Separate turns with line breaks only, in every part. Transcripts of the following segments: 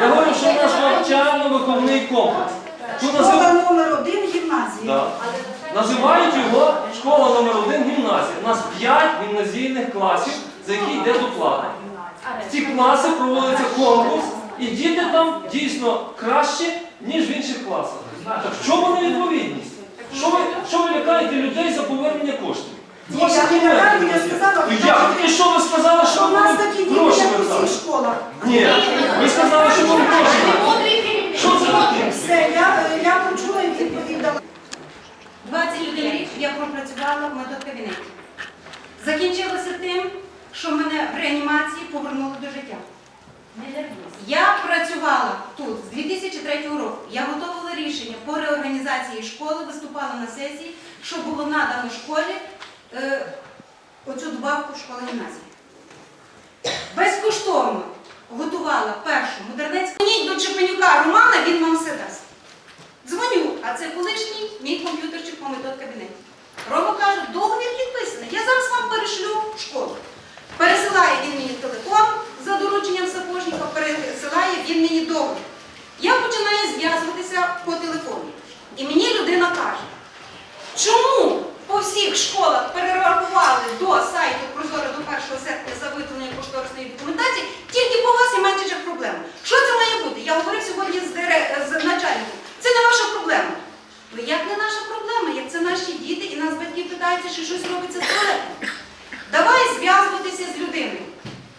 Я говорю, що наш навчально-виховний комплекс. Тут назив-
Школа номер один гімназії.
Да. Називають його школа номер один гімназія. У нас 5 гімназійних класів, за які йде доплата. В ці класи проводиться конкурс, і діти там дійсно краще, ніж в інших класах. Так в чому невідповідність? Що ви, що ви лякаєте людей за повернення коштів?
Ні, я не лякаю, я сказала,
Ну, як? І що ви сказали, що
Що у нас такі діти,
гроші
як у
вертали?
школах.
Ні, ви сказали, що ви гроші вертали. Що це таке?
Все, я, я почула і відповідала.
21 рік я пропрацювала в медкабінеті. Закінчилося тим, що мене в реанімації повернули до життя. Я працювала тут з 2003 року. Я готувала рішення по реорганізації школи, виступала на сесії, що було надано школі е, оцю добавку школи гімназії. Безкоштовно готувала першу модернецьку. Дзвоніть до Чепенюка Романа, він вам все дасть. Дзвоню, а це колишній мій комп'ютерчик по метод кабінеті. Рома каже, договір підписаний. Я зараз вам перешлю в школу. Пересилає він мені телефон за дорученням сапожника, пересилає він мені договір. Я починаю зв'язуватися по телефону. І мені людина каже, чому по всіх школах перерахували до сайту Прозоро до 1 серпня за виготовлення кошторисної документації, тільки по вас і менше проблем. Що це має бути? Я говорив сьогодні з, дире- з начальником. Це не ваша проблема. Ну як не наша проблема? Як це наші діти і нас батьки питаються, що щось робиться з туалетом. Давай зв'язуватися з людиною.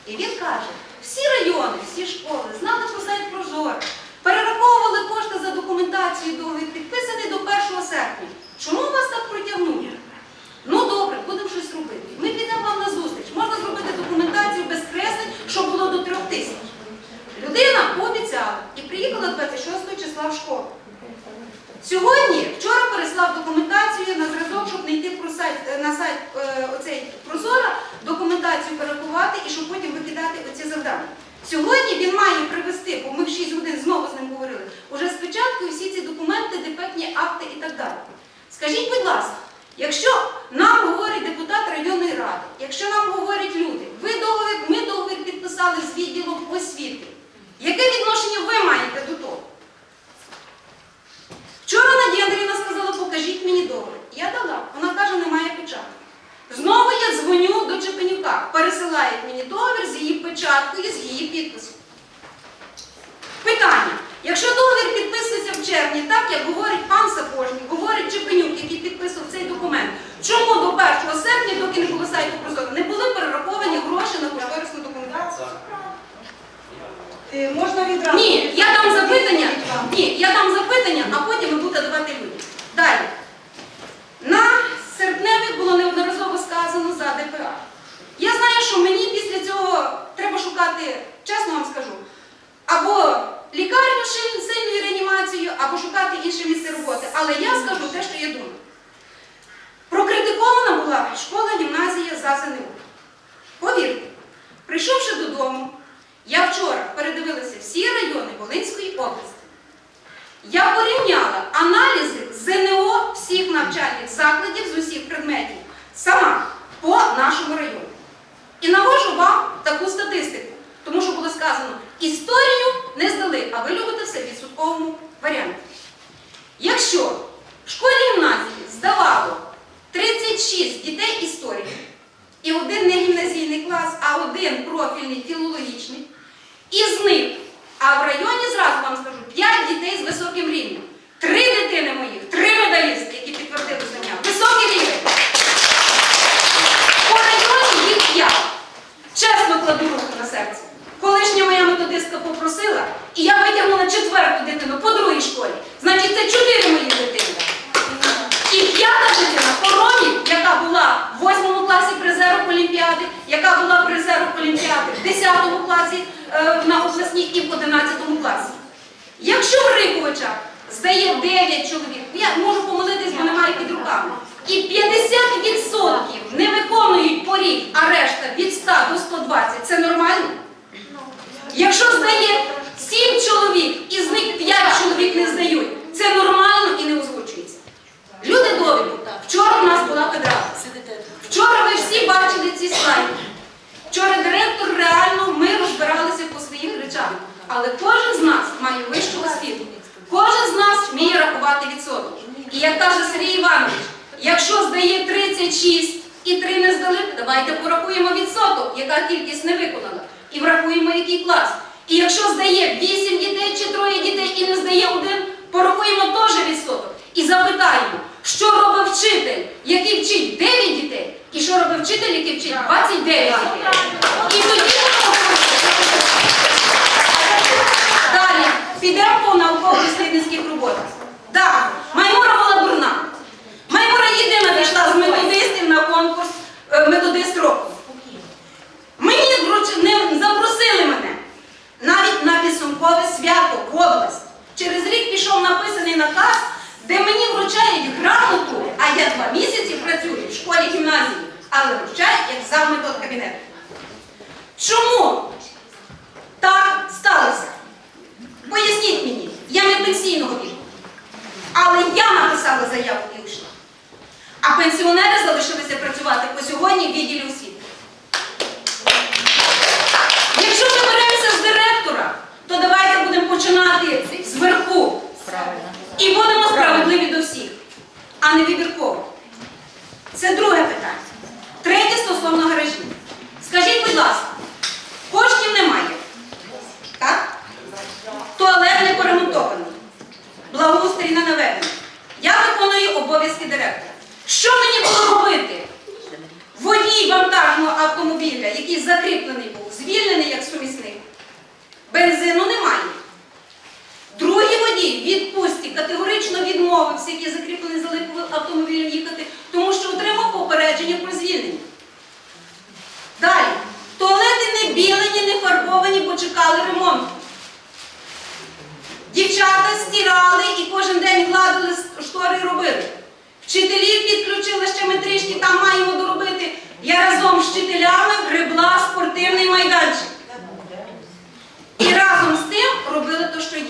І він каже, всі райони, всі школи знали про сайт Прозоро, перераховували кошти за документацію договір підписаний до 1 серпня. Чому у вас так протягнули? Ну добре, будемо щось робити. Ми підемо вам на зустріч. Можна зробити документацію без креслень, щоб було до трьох тисяч. Людина пообіцяла і приїхала 26 числа в школу. Сьогодні, вчора переслав документацію на зразок, щоб не йти про сайт, е, на сайт е, оцей Прозора, документацію перерахувати і щоб потім викидати оці завдання. Сьогодні він має привезти, бо ми в 6 годин знову з ним говорили, уже спочатку всі ці документи, дефектні акти і так далі. Скажіть, будь ласка, якщо нам говорить депутат районної ради, якщо нам говорять люди, ви договір, ми договір підписали з відділом освіти, Чесно кладу руку на серце. Колишня моя методистка попросила, і я витягнула четверту дитину по другій школі. Значить, це чотири мої дитини. І п'ята дитина Поромі, яка була в 8 класі призером Олімпіади, яка була призером Олімпіади в 10 класі е, на обласній і в 11 класі. Якщо в Риковичах здає 9 чоловік, я можу помилитись, бо немає під руками, і 50% не виконують поріг, а решта від 100 до 120, це нормально? Якщо здає 7 чоловік, із них 5 чоловік не здають, це нормально і не озвучується. Люди добрі, вчора у нас була педагога. Вчора ви всі бачили ці слайди. Вчора директор реально ми розбиралися по своїх речах. Але кожен з нас має вищу освіту. Кожен з нас вміє рахувати відсоток. І як каже Сергій Іванович, якщо здає 36 і 3 не здали, давайте порахуємо відсоток, яка кількість не виконала, і врахуємо, який клас. І якщо здає 8 дітей чи троє дітей і не здає один, порахуємо теж відсоток. І запитаємо, що робить вчитель, який вчить 9 дітей, і що робить вчитель, який вчить 29 дітей. І тоді Далі підемо по науково-дослідницьких роботах. Так, дурна. Маймура єдина пішла з методистів на конкурс е, методист року. Мені не запросили мене навіть на підсумкове свято в область. Через рік пішов написаний наказ, де мені вручають грамоту, а я два місяці працюю в школі гімназії, але вручають як завметод кабінету. Чому так сталося? Поясніть мені, я не пенсійного віку. Але я написала заяву. А пенсіонери залишилися працювати по сьогодні в відділі освіти. Якщо ми беремося з директора, то давайте будемо починати зверху. І будемо справедливі до всіх, а не вибірково. Це друге питання. Третє стосовно гаражів. Скажіть, будь ласка, коштів немає. Так? Туалет не поремонтований. Благоустрій не наведений. Я виконую обов'язки директора. Що мені було робити? Водій вантажного автомобіля, який закріплений був, звільнений як сумісник. Бензину немає. Другий водій відпустці категорично відмовився, який закріплений за липовим автомобілем їхати, тому що отримав попередження про звільнення. Далі. Туалети не білені, не фарбовані, бо чекали ремонту. Дівчата стирали і кожен день гладили штори і робили. Вчителів підключили ще ми трішки, там маємо доробити. Я разом з вчителями гребла спортивний майданчик. І разом з тим робили те, що є.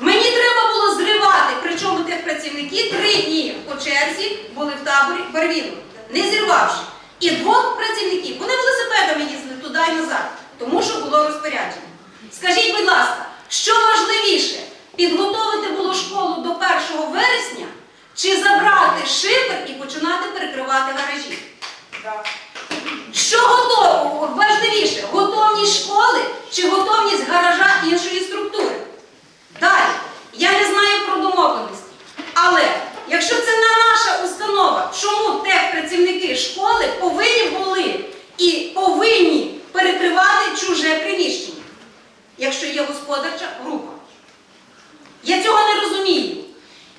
Мені треба було зривати, причому тих працівники три дні по черзі були в таборі Барвіну, не зірвавши. І двох працівників, вони велосипедами їздили туди і назад, тому що було розпорядження. Скажіть, будь ласка, що важливіше, підготовити було школу до 1 вересня чи забрати шифер і починати перекривати гаражі? Що готово важливіше, готовність школи чи готовність гаража іншої структури? Далі, я не знаю про домовленості, але якщо це не наша установа, чому техпрацівники школи повинні були і повинні перекривати чуже приміщення, якщо є господарча група? Я цього не розумію.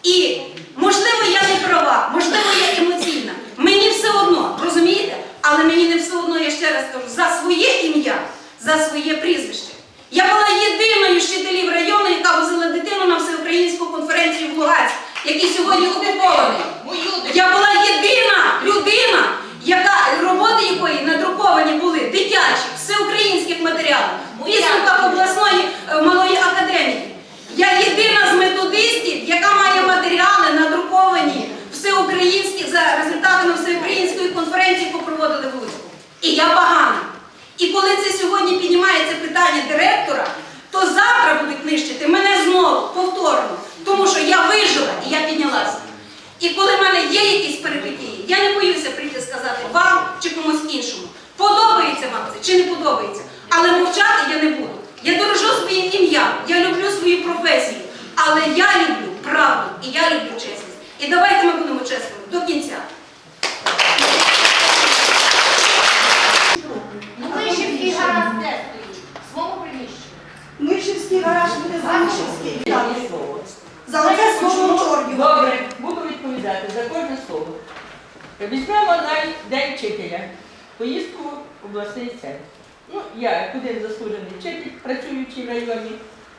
І, можливо, я не права, можливо, я емоційна. Мені все одно, розумієте? Але мені не все одно, я ще раз кажу, за своє ім'я, за своє прізвище. Я була єдиною з вчителів району, яка возила дитину на всеукраїнську конференцію в Луганськ, який сьогодні окупований. Я була єдина людина, яка роботи якої надруковані були дитячі, всеукраїнських матеріалів, у підсумках обласної е, малої академії. Я єдина з методистів, яка має матеріали надруковані всеукраїнські за результатами всеукраїнської конференції, яку проводили в Луцьку. І я погана. І коли це сьогодні піднімається питання директора, то завтра будуть нищити мене знову повторно, тому що я вижила і я піднялася. І коли в мене є якісь перипетії, я не боюся прийти сказати вам чи комусь іншому, подобається вам це чи не подобається. Але мовчати я не буду. Я дорожу своїм ім'ям, я люблю свою професію, але я люблю правду і я люблю чесність. І давайте ми будемо чесними до кінця.
Ну, Вишивський гараж де стоїть? В своєму приміщенні.
Мишівський гараж буде за Мишівський. Так. За оце слово чорні.
Добре, буду за кожне слово. Візьмемо навіть День вчителя, поїздку в обласний центр. Ну, я, як один заслужений вчитель, працюючи в районі,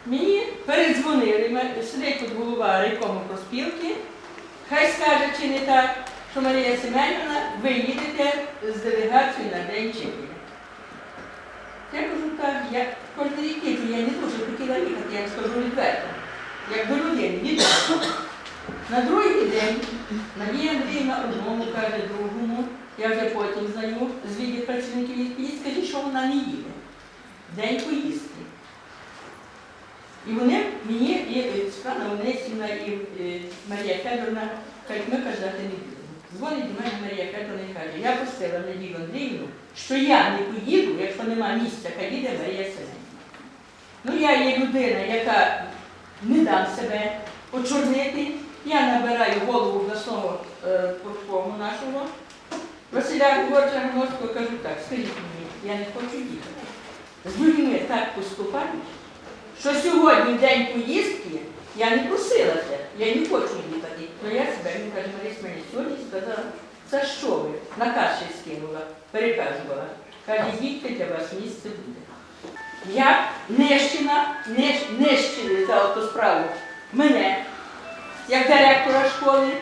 мені передзвонили, сидить тут голова райкому проспілки, хай скаже, чи не так, що Марія Семенівна, ви їдете з делегацією на День вчителя. Я кажу так, я кожен рік я не дуже хотіла їхати, я скажу відверто, як до людини, відверто. На другий день Надія Андріївна одному каже другому, я вже потім знаю з відділ працівників відповідь, скажіть, що вона не їде. День поїздки. І вони мені, і е, Світлана Онесівна, і е, Марія Федоровна, кажуть, ми казати не будемо. Дзвонить до мене Марія Федоровна і каже, я просила Надію Андріївну, що я не поїду, якщо нема місця, хай їде Марія Семенівна. Ну, я є людина, яка не дам себе очорнити. Я набираю голову обласного е, порткому нашого Василя Георгія Громоздського, кажу так, скажіть мені, я не хочу їхати. З людьми так поступають, що сьогодні день поїздки я не просила це, я не хочу їхати. Ну я себе, він каже, Маріс мені сьогодні сказала, це що ви? Наказ ще скинула, переказувала. Каже, їдьте, для вас місце буде. Я нищена, нищ, нищили за ту справу мене, як директора школи.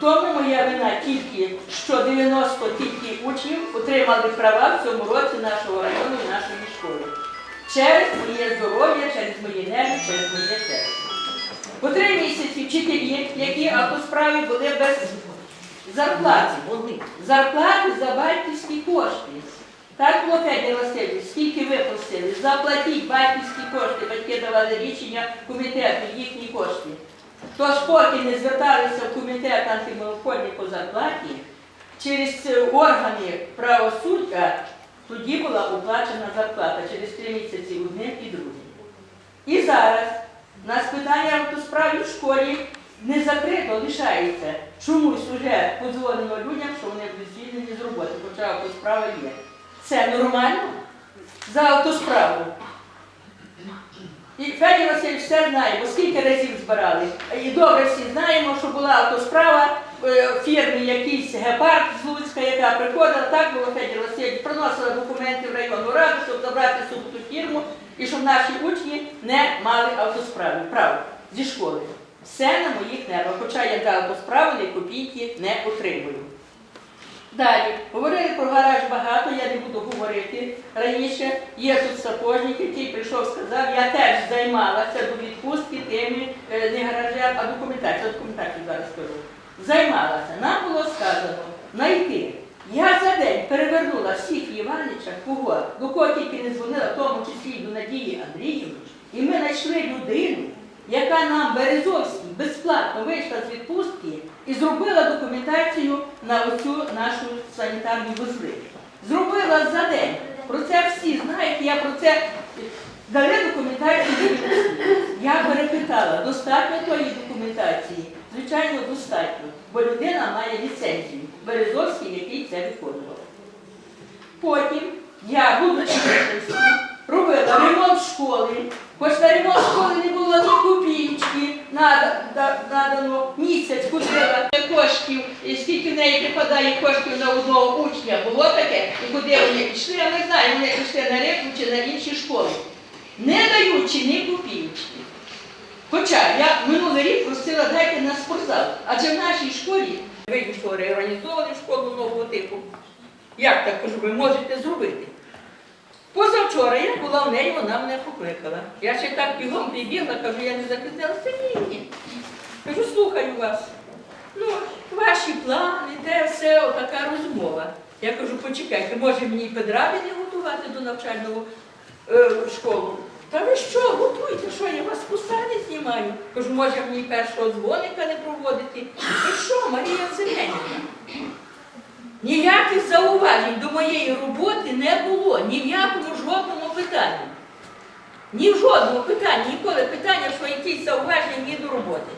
Тому моя вина тільки, що 90 тільки учнів отримали права в цьому році нашого району і нашої школи. Через моє здоров'я, через мої нерви, через моє серце. По три місяці вчителі, які автосправі були без зарплати. Зарплати за батьківські кошти. Так Федір Васильович, скільки ви просили, заплатіть батьківські кошти, батьки давали рішення комітету, їхні кошти. Тож поки не зверталися в комітет антимонопольний по зарплаті, через е, органи правосуддя тоді була оплачена зарплата через три місяці одним і другим. І зараз на спитання автосправі в школі не закрито лишається. Чомусь вже подзвонено людям, що вони будуть звільнені з роботи, хоча автосправа є. Це нормально? За автосправу. І Федір Васильович все знає, бо скільки разів збирали. І добре всі знаємо, що була автосправа е, фірмі якийсь гепард з Луцька, яка приходила, так було Федір Васильович, приносила документи в районну раду, щоб забрати собі ту фірму і щоб наші учні не мали автосправи. Право, зі школи. Все на моїх нервах, хоча я за автосправу ні копійки не отримую. Далі, говорили про гараж багато, я не буду говорити раніше. Є тут сапожник, який прийшов, сказав, я теж займалася до відпустки е, не гаражем, а документацією. Документацію зараз скажу. Займалася. Нам було сказано знайти. Я за день перевернула всіх Іваничах, кого, до кого тільки не дзвонила, в тому числі до Надії Андріївни, і ми знайшли людину, яка нам Березовській безплатно вийшла з відпустки і зробила документацію на оцю нашу санітарну вузли. Зробила за день. Про це всі знають, я про це дали документацію. Я перепитала, достатньо тої документації? Звичайно, достатньо, бо людина має ліцензію. Березовський, який це виконував. Потім я, будучи робила ремонт школи. Хоч на ремонт школи не було ні да- надано місяць купила коштів, і скільки в неї припадає коштів на одного учня, було таке, і куди вони пішли, а ми знаємо, вони пішли на репу чи на інші школи, не даючи ні копійки. Хоча я минулий рік просила дайте на спортзал, адже в нашій школі ви що реорганізовували школу нового типу. Як так кажу, ви можете зробити? Позавчора я була в неї, вона мене покликала. Я ще так бігом прибігла, кажу, я не закритилася, ні, ні. Кажу, слухаю вас. Ну, ваші плани, те все, отака розмова. Я кажу, почекайте, може мені педраби не готувати до навчального е, школу? Та ви що, готуйте, що я вас посади знімаю? Кажу, може мені першого дзвоника не проводити? Ви що, Марія Семенівна? Ніяких зауважень до моєї роботи не було, ні в якому жодному питанні. Ні в жодному питанні, ніколи питання, що якісь зауваження ні до роботи.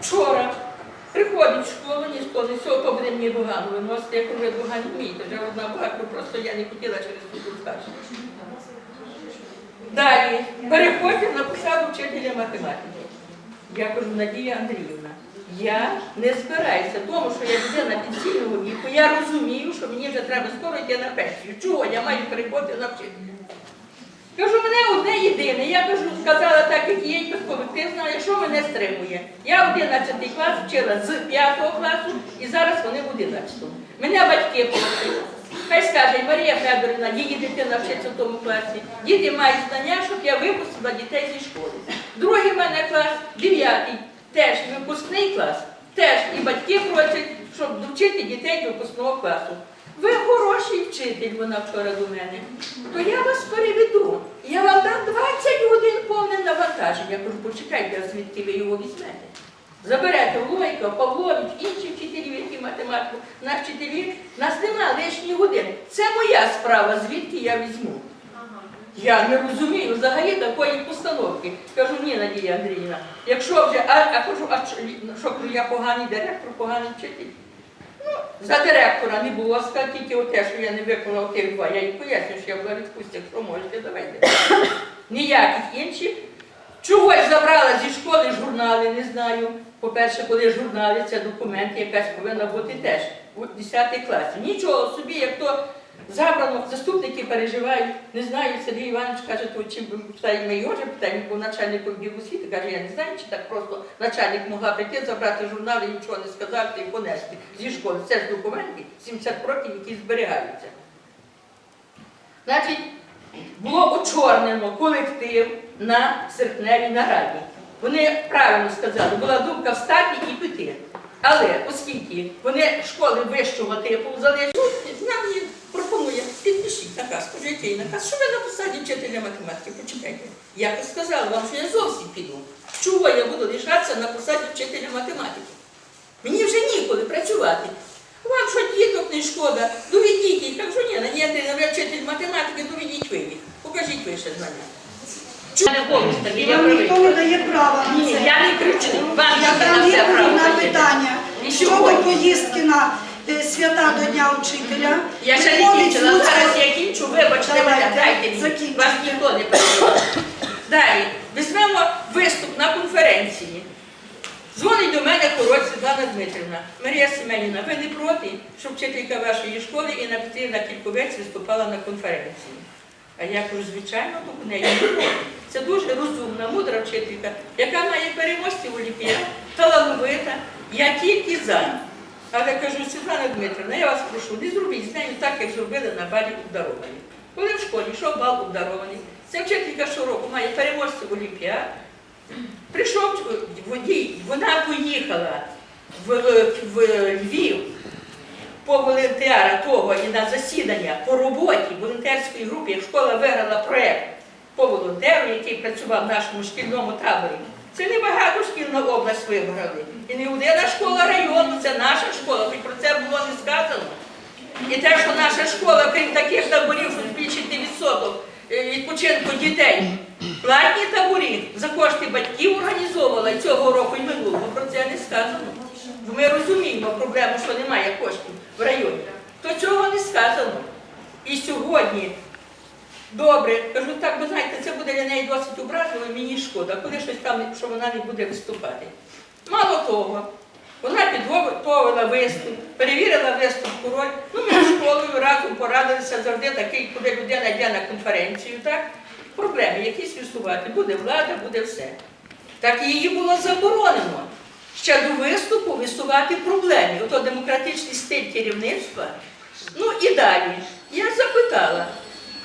Вчора приходить в школу, ні з ні з то мені догану виносити, як вже догану вмієте, вже одна багато, просто я не хотіла через суд скаржити. Далі переходимо на посаду вчителя математики. Я кажу, Надія Андріївна, я не збираюся, тому що я людина пенсійного віку, я розумію, що мені вже треба скоро йти на пенсію. Чого я маю переходити на вчителя? Кажу, мене одне єдине. Я кажу, сказала так, як є, як колектив знає, що мене стримує. Я 11 клас вчила з 5 класу і зараз вони в 11. Мене батьки просили. Хай скаже, Марія Федорівна, її дитина вчиться в тому класі. Діти мають знання, щоб я випустила дітей зі школи. Другий в мене клас, 9, теж випускний клас, теж і батьки просять, щоб довчити дітей до випускного класу. Ви хороший вчитель, вона вчора до мене. То я вас переведу. Я вам дам 20 годин повне навантаження. Я кажу, почекайте, звідки ви його візьмете? Заберете Лойка, Павлович, інші вчителі, які математику, наш вчителі, нас нема лишніх годин. Це моя справа, звідки я візьму. Я не розумію взагалі такої постановки. Кажу, ні, Надія Андріївна, якщо вже, а, а кажу, а що, що я поганий директор, поганий вчитель. Ну, за директора не було сказати, тільки оте, що я не виконав тих два. Я їй поясню, що я була відпустя, якщо можете, давайте. Ніяких інших. Чогось забрала зі школи журнали, не знаю. По-перше, коли журнали, це документ, якась повинна бути теж у 10 класі. Нічого собі, як то забрано, заступники переживають. Не знаю, Сергій Іванович каже, то чим ми питаємо, ми його вже питаємо, бо начальник відділу освіти каже, я не знаю, чи так просто начальник могла прийти, забрати журнали, нічого не сказати і понести зі школи. Це ж документи, 70 років, які зберігаються. Значить, було очорнено колектив на серпневій нараді. Вони правильно сказали, була думка встати і піти. Але оскільки вони школи вищого типу залишили, нам їм пропонує, підпишіть наказ, скажіть їй наказ, що ви на посаді вчителя математики, почекайте. Я сказала вам, що я зовсім піду. Чого я буду лишатися на посаді вчителя математики? Мені вже ніколи працювати. Вам що діток не шкода, доведіть їх. Так що ні, Надія Андріївна, ви вчитель математики, доведіть ви їх. Покажіть вище знання.
Вам ніхто не дає права на
Ні,
це.
я не кричу. Вам
Я дам
право
відповідь на питання. Щодо поїздки на свята до Дня вчителя,
Я ще не кінчила, зараз я кінчу, вибачте мене, дайте мені, вас ніхто не перебиває. Далі, візьмемо виступ на конференції. Дзвонить до мене король Світлана Дмитрівна. Марія Семенівна, ви не проти, щоб вчителька вашої школи Інна Петрівна Кільковець виступала на конференції? А я кажу, звичайно, до неї не проти. Це дуже розумна, мудра вчителька, яка має переможців олімпіад, талановита. Я тільки за. Але кажу, Світлана Дмитрівна, я вас прошу, не зробіть з нею так, як зробили на балі обдаровані. Коли в школі йшов бал обдарований, ця вчителька щороку має переможців олімпіад. Прийшов водій, вона поїхала в, в Львів по волонтера того і на засідання по роботі волонтерської групи, як школа виграла проєкт по волонтеру, який працював в нашому шкільному таборі. Це не багатошкільна область вибрали. І не одна школа району, це наша школа, хоч про це було не сказано. І те, що наша школа, крім таких таборів, що збільшити відсоток е, відпочинку дітей, платні таборі за кошти батьків організовувала цього року і минулого, про це не сказано. Ми розуміємо проблему, що немає коштів в районі. То цього не сказано. І сьогодні добре, кажу, так, ви знаєте, це буде для неї досить образливо, мені шкода, коли щось там, що вона не буде виступати. Мало того, вона підготовила виступ, перевірила виступ король. Ну, ми з школою разом порадилися завжди такий, коли людина йде на конференцію, так? Проблеми якісь висувати. Буде влада, буде все. Так її було заборонено ще до виступу висувати проблеми. Ото демократичний стиль керівництва. Ну і далі. Я запитала.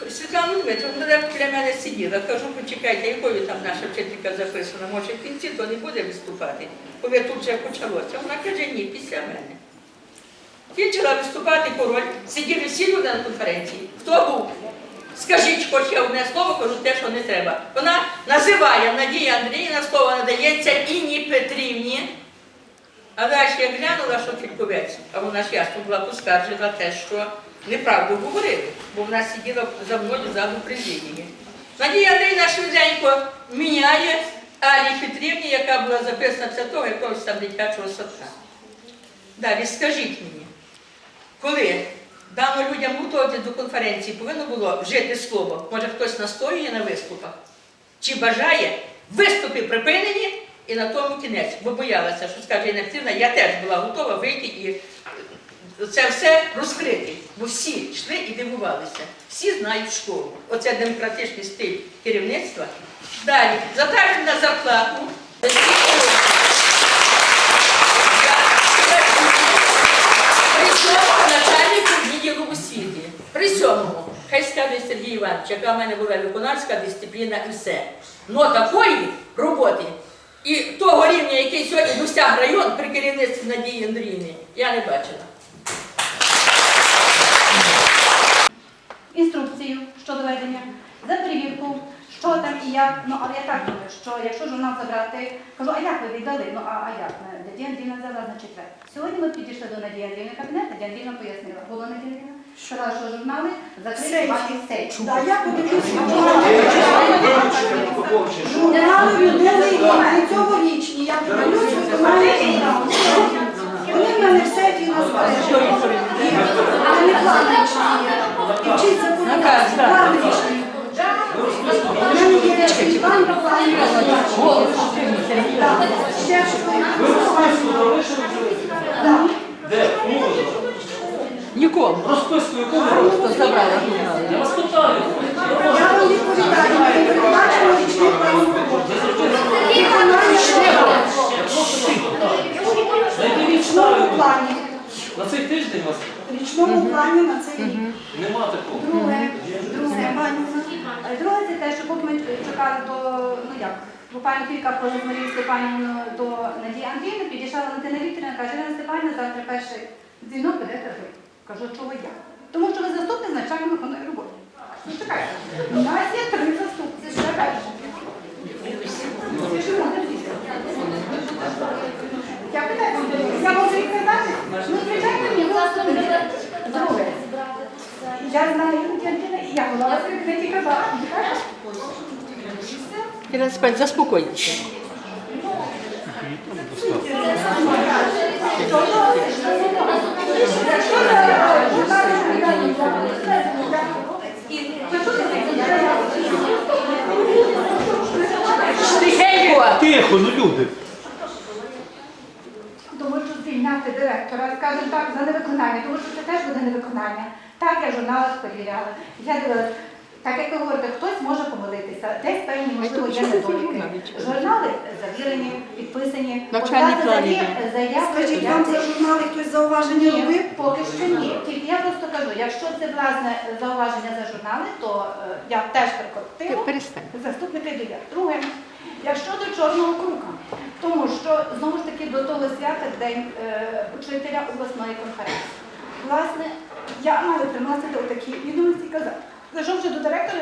Світлану Дмитровну, вона біля мене сиділа, кажу, почекайте, якою там наша вчителька записана, може в кінці то не буде виступати, коли тут вже почалося. Вона каже, ні, після мене. Кінчила виступати король, сиділи всі люди на конференції. Хто був? Скажіть, хоч я одне слово кажу те, що не треба. Вона називає Надія Андріївна, слово надається Інні Петрівні. А далі я глянула, що Кільковець, а вона ж ясно була поскаржила те, що неправду говорили, бо вона сиділа за мною ззаду президії. Надія Андріївна швиденько міняє Алі Петрівні, яка була записана після того якогось там дитячого садка. Далі скажіть мені, коли дано людям готуватися до конференції, повинно було вжити слово, може хтось настоює на виступах, чи бажає виступи припинені і на тому кінець, бо боялася, що скаже Інна Петрівна, я теж була готова вийти і це все розкрити, бо всі йшли і дивувалися. Всі знають школу. Оце демократичний стиль керівництва. Далі, затверджена зарплату. При цьому начальнику відділу освіти. При цьому, хай скаже Сергій Іванович, яка в мене була виконавська дисципліна і все. Но такої роботи і того рівня, який сьогодні досяг район при керівництві Надії Андріївни, я не бачила.
Інструкцію щодо ведення за перевірку, що там і як, ну але я так думаю, що якщо журнал забрати, кажу, а як ви віддали? Ну а, а як? Надія Андріївна взяла на четвер. Сьогодні ми підійшли до Надії Андріївни кабінет, Надія Андріївна пояснила, було Надія Андріївна, сказала, що журнали закриті ваші сейф.
Да, я подивлюся. Журнали відомі і цьогорічні. Я подивлюся, мене вони в мене в сейфі на. Але не платничні є. І вчить законодавство. Платничні. У мене є Іван. Ще
розписку залишили
Так.
Де?
Нікому.
Розписку яку ви
забрала?
Я вас питаю.
Я вам відповідаю, мені передбачено річний план роботи. Виконання
просто якій
В річному плані.
На цей тиждень у вас
В річному плані на цей рік.
нема такого.
Друге, друге, Е, друге це те, що поки ми чекали до, ну як, буквально кілька хвилин з Марією до Надії Андріївни, підійшла Валентина Вікторівна, каже, Ірина Степанівна, завтра перший дзвінок будете ви. Кажу, чого я? Тому що ви заступник з начальником виконної роботи. Ну чекайте, у нас є три заступниці, що я перша. Я питаю, я можу їх сказати? Ну, звичайно, ні, власне, друге. Я знаю, і я була вас критика.
Ірина Степан, заспокойтеся.
Тихо, ну люди.
Тому що звільняти директора, скажімо так, за невиконання, тому що це теж буде невиконання. Так, я в журналах перевіряла. Я дивилась, так як ви говорите, хтось може помилитися, десь певні, можливо, є недоліки. Журнали завірені, підписані.
Навчальні
Подати
плани
Скажіть, вам за журнали хтось зауваження
Ні,
робив?
поки що ні. Тільки я просто кажу, якщо це власне зауваження за журнали, то е, я теж перекотила
Перестань.
заступника біля. Друге, якщо до чорного круга, тому що знову ж таки до того свята день е, учителя обласної конференції. Власне, я маю приносити отакі відомості і казати. Зайшовши до директора,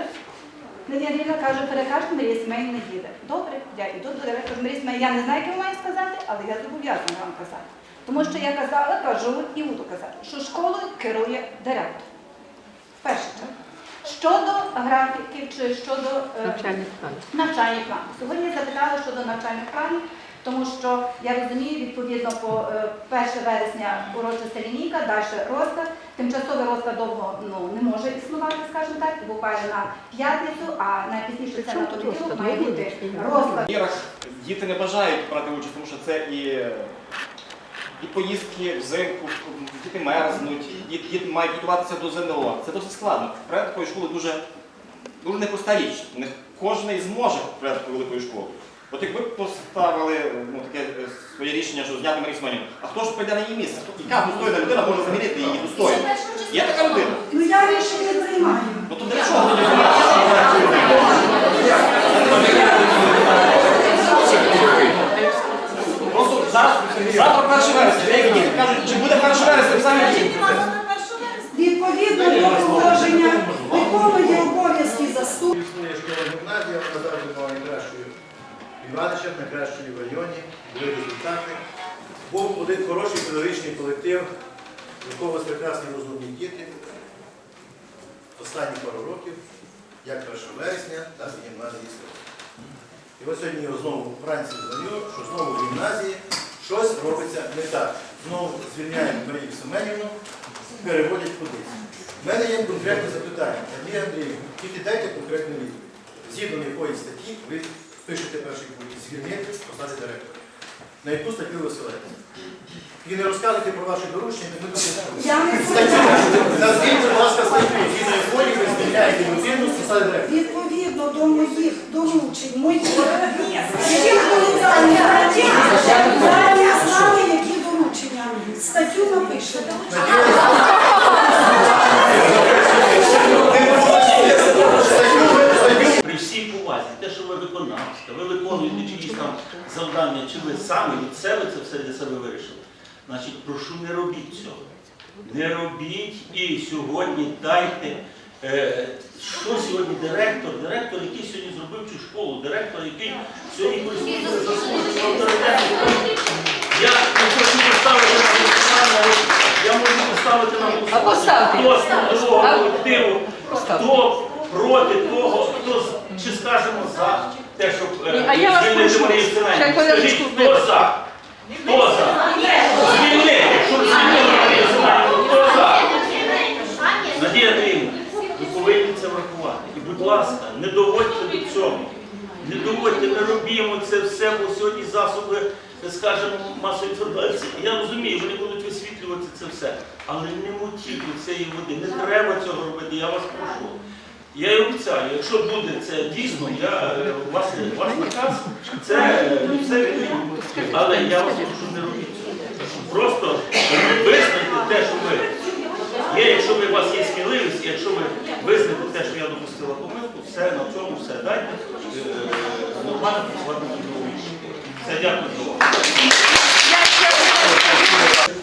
Надія каже, перекажете, Марія Сімейна їде. Добре, я йду до директора Марії Сімейна. Я не знаю, як я маю сказати, але я зобов'язана вам казати. Тому що я казала, кажу і буду казати, що школою керує директор. Чергу. Щодо графіків чи щодо е,
Навчальних планів.
навчальних планів. Сьогодні я запитала щодо навчальних планів, тому що я розумію, відповідно по е, 1 вересня урочиста лінійка, далі розклад. Тимчасовий розклад довго ну, не може існувати, скажімо так, буквально на п'ятницю, а найпізніше це на понеділок має бути розклад.
діти не бажають брати участь, тому що це і, і поїздки взимку, діти мерзнуть, діти, діти мають готуватися до ЗНО. Це досить складно. Проект такої школи дуже, дуже непроста річ. Не кожен зможе проект великої школи. От якби поставили ну, таке е, своє рішення, що зняти Марію Семенівну, а хто ж прийде на її місце? Хто- Яка достойна людина може замінити її достойно? Є така людина?
Ну я рішення не приймаю.
Ну то для чого тоді? Просто зараз, завтра 1 вересня, деякі діти кажуть, чи буде 1 вересня, самі діти.
Відповідно до положення виконує обов'язки заступника.
Існує школа гімназія, вона завжди була найкращою в Іваничах, найкращою в районі, були результати. Був один хороший педагогічний колектив, виховувалися прекрасні розумні діти. Останні пару років, як 1 вересня, так і гімназії «Іскра». І ось сьогодні його знову вранці дзвоню, що знову в гімназії щось робиться не так. Знову звільняють Марію Семенівну, переводять кудись. У мене є конкретне запитання. Андрій Андрійович, тільки дайте конкретну відповідь. Згідно якої статті ви пишете перший пункт звільнити з посади директора. На яку статтю ви ссилаєтесь? І не розказуйте про ваші доручення, ми тут не
Я не
Статтю, назвіть, будь ласка, статтю, згідно якої ви звільняєте людину з посади директора.
Відповідно до моїх доручень, моїх статті, я знали, які доручення. Статтю напишемо.
При всій повазі, те, що ви виконавська, ви виконуєте чиїсь там завдання, чи ви самі від себе це все для себе вирішили. Значить, прошу, не робіть цього. Не робіть і сьогодні дайте Е, Що сьогодні директор, директор, який сьогодні зробив цю школу, директор, який сьогодні користується заслуженим авторитетом. Я не хочу поставити на голосування, я можу поставити на
А поставте.
голосування. Хто з трудового колективу, хто проти того, чи скажемо за те, щоб е,
А я вас
звільнити
прошу,
Марію
ще хвилиночку,
Скажіть, хто за? Хто за? Звільнити, щоб звільнити Марію Синельник. Хто за? Надія Андріївна, ви повинні це врахувати. І, будь ласка, не доводьте до цього. Не доводьте, не робімо це все, бо сьогодні засоби, скажімо, масової інформації. Я розумію, вони будуть висвітлювати це все. Але не мутіть цієї води. Не треба цього робити, я вас прошу. Я і обіцяю, якщо буде це дійсно, я, е, вас, у вас наказ, це е, все відмінимо. Але я вас прошу, не робіть. Просто визнайте те, що ви Є, якщо ви- у вас є сміливість, якщо ви визнаєте те, що я допустила помилку, все на цьому все дайте е, нормально працювати на другому Все, дякую за увагу.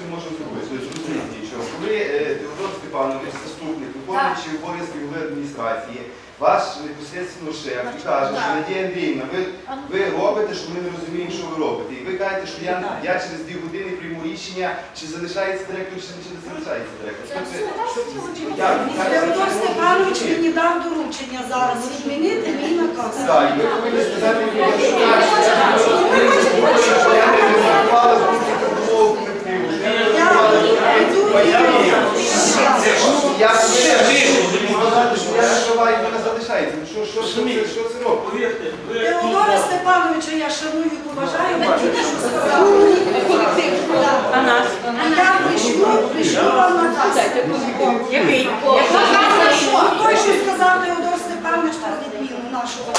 Ми можемо зробити тобто, розумієте, що коли е, Теодор Степанович, заступник, виконуючий обов'язки голови адміністрації, ваш непосередньо шеф і каже, що Надія Андріївна, ви, ви робите, що ми не розуміємо, що ви робите. І ви кажете, що я, я через дві години прийму рішення, чи залишається директор, чи не залишається директор.
Теодор
може
Степанович мені дав доручення зараз відмінити мій наказ.
Так, і ви повинні сказати, що я що я не я вживаю, вона залишається. Що це робить?
Повірте. Е,
Теодора Степановича я шаную і поважаю, тільки що сказав.
А нас?
Я прийшов, прийшов вам на
вас.
Ну, Який? Той, що сказав Теодор Степанович, про відміну нашого.